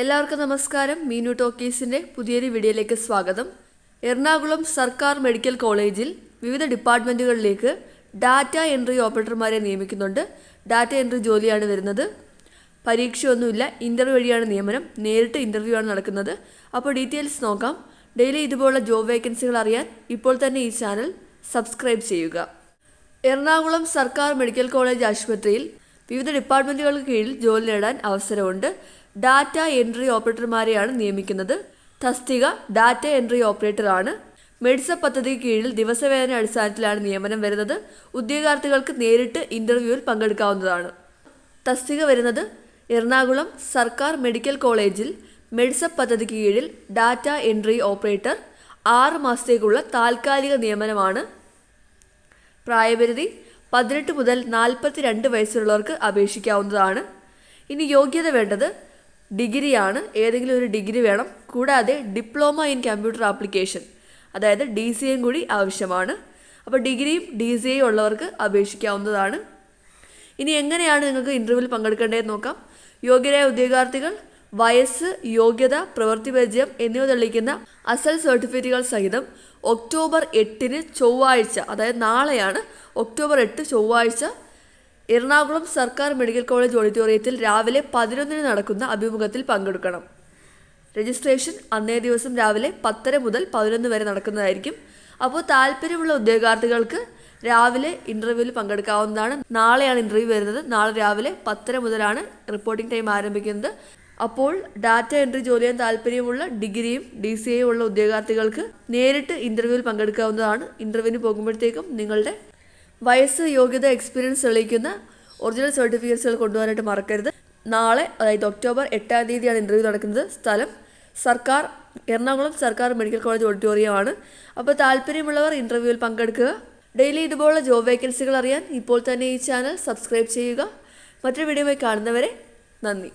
എല്ലാവർക്കും നമസ്കാരം. മീനു ടോക്കീസിന്റെ പുതിയൊരു വീഡിയോയിലേക്ക് സ്വാഗതം. എറണാകുളം സർക്കാർ മെഡിക്കൽ കോളേജിൽ വിവിധ ഡിപ്പാർട്ട്മെന്റുകളിലേക്ക് ഡാറ്റ എൻട്രി ഓപ്പറേറ്റർമാരെ നിയമിക്കുന്നുണ്ട്. ഡാറ്റ എൻട്രി ജോലിയാണ് വരുന്നത്. പരീക്ഷയൊന്നുമില്ല. ഇന്റർവ്യൂ വഴിയാണ് നിയമനം. നേരിട്ട് ഇന്റർവ്യൂ ആണ് നടക്കുന്നത്. അപ്പോൾ ഡീറ്റെയിൽസ് നോക്കാം. ഡെയിലി ഇതുപോലുള്ള ജോബ് വേക്കൻസികൾ അറിയാൻ ഇപ്പോൾ തന്നെ ഈ ചാനൽ സബ്സ്ക്രൈബ് ചെയ്യുക. എറണാകുളം സർക്കാർ മെഡിക്കൽ കോളേജ് ആശുപത്രിയിൽ വിവിധ ഡിപ്പാർട്ട്മെന്റുകൾക്ക് കീഴിൽ ജോലി നേടാൻ അവസരമുണ്ട്. ഡാറ്റ എൻട്രി ഓപ്പറേറ്റർമാരെയാണ് നിയമിക്കുന്നത്. തസ്തിക ഡാറ്റ എൻട്രി ഓപ്പറേറ്ററാണ്. മെഡ്സ പദ്ധതിക്ക് കീഴിൽ ദിവസവേതന അടിസ്ഥാനത്തിലാണ് നിയമനം വരുന്നത്. ഉദ്യോഗാർത്ഥികൾക്ക് നേരിട്ട് ഇന്റർവ്യൂവിൽ പങ്കെടുക്കാവുന്നതാണ്. തസ്തിക വരുന്നത് എറണാകുളം സർക്കാർ മെഡിക്കൽ കോളേജിൽ മെഡിസപ്പ് പദ്ധതിക്ക് കീഴിൽ ഡാറ്റ എൻട്രി ഓപ്പറേറ്റർ ആറ് മാസത്തേക്കുള്ള താൽക്കാലിക നിയമനമാണ്. പ്രായപരിധി പതിനെട്ട് മുതൽ നാൽപ്പത്തി രണ്ട് വയസ്സുള്ളവർക്ക് അപേക്ഷിക്കാവുന്നതാണ്. ഇനി യോഗ്യത വേണ്ടത് ഡിഗ്രിയാണ് ഏതെങ്കിലും ഒരു ഡിഗ്രി വേണം. കൂടാതെ ഡിപ്ലോമ ഇൻ കമ്പ്യൂട്ടർ ആപ്ലിക്കേഷൻ അതായത് ഡി സി എയും കൂടി ആവശ്യമാണ്. അപ്പോൾ ഡിഗ്രിയും ഡി സി എയും ഉള്ളവർക്ക് അപേക്ഷിക്കാവുന്നതാണ്. ഇനി എങ്ങനെയാണ് നിങ്ങൾക്ക് ഇന്റർവ്യൂവിൽ പങ്കെടുക്കേണ്ടതെന്ന് നോക്കാം. യോഗ്യരായ ഉദ്യോഗാർത്ഥികൾ വയസ്സ് യോഗ്യത പ്രവൃത്തി പരിചയം എന്നിവ തെളിയിക്കുന്ന അസൽ സർട്ടിഫിക്കറ്റുകൾ സഹിതം ഒക്ടോബർ എട്ടിന് ചൊവ്വാഴ്ച അതായത് നാളെയാണ് ഒക്ടോബർ എട്ട് ചൊവ്വാഴ്ച എറണാകുളം സർക്കാർ മെഡിക്കൽ കോളേജ് ഓഡിറ്റോറിയത്തിൽ രാവിലെ പതിനൊന്നിന് നടക്കുന്ന അഭിമുഖത്തിൽ പങ്കെടുക്കണം. രജിസ്ട്രേഷൻ അന്നേ ദിവസം രാവിലെ പത്തര മുതൽ പതിനൊന്ന് വരെ നടക്കുന്നതായിരിക്കും. അപ്പോൾ താല്പര്യമുള്ള ഉദ്യോഗാർത്ഥികൾക്ക് രാവിലെ ഇന്റർവ്യൂവിൽ പങ്കെടുക്കാവുന്നതാണ്. നാളെയാണ് ഇന്റർവ്യൂ വരുന്നത്. നാളെ രാവിലെ പത്തര മുതലാണ് റിപ്പോർട്ടിംഗ് ടൈം ആരംഭിക്കുന്നത്. അപ്പോൾ ഡാറ്റ എൻട്രി ജോലി ചെയ്യാൻ താല്പര്യമുള്ള ഡിഗ്രിയും ഡി സി എയും ഉള്ള ഉദ്യോഗാർത്ഥികൾക്ക് നേരിട്ട് ഇന്റർവ്യൂവിൽ പങ്കെടുക്കാവുന്നതാണ്. ഇന്റർവ്യൂവിന് പോകുമ്പോഴത്തേക്കും നിങ്ങളുടെ വയസ്സ് യോഗ്യത എക്സ്പീരിയൻസ് തെളിയിക്കുന്ന ഒറിജിനൽ സർട്ടിഫിക്കറ്റ്സുകൾ കൊണ്ടുപോകാനായിട്ട് മറക്കരുത്. നാളെ അതായത് ഒക്ടോബർ എട്ടാം തീയതിയാണ് ഇന്റർവ്യൂ നടക്കുന്നത്. സ്ഥലം സർക്കാർ എറണാകുളം സർക്കാർ മെഡിക്കൽ കോളേജ് ഓഡിറ്റോറിയമാണ് അപ്പോൾ താല്പര്യമുള്ളവർ ഇന്റർവ്യൂവിൽ പങ്കെടുക്കുക. ഡെയിലി ഇതുപോലുള്ള ജോബ് വേക്കൻസികൾ അറിയാൻ ഇപ്പോൾ തന്നെ ഈ ചാനൽ സബ്സ്ക്രൈബ് ചെയ്യുക. മറ്റൊരു വീഡിയോയുമായി കാണുന്നവരെ നന്ദി.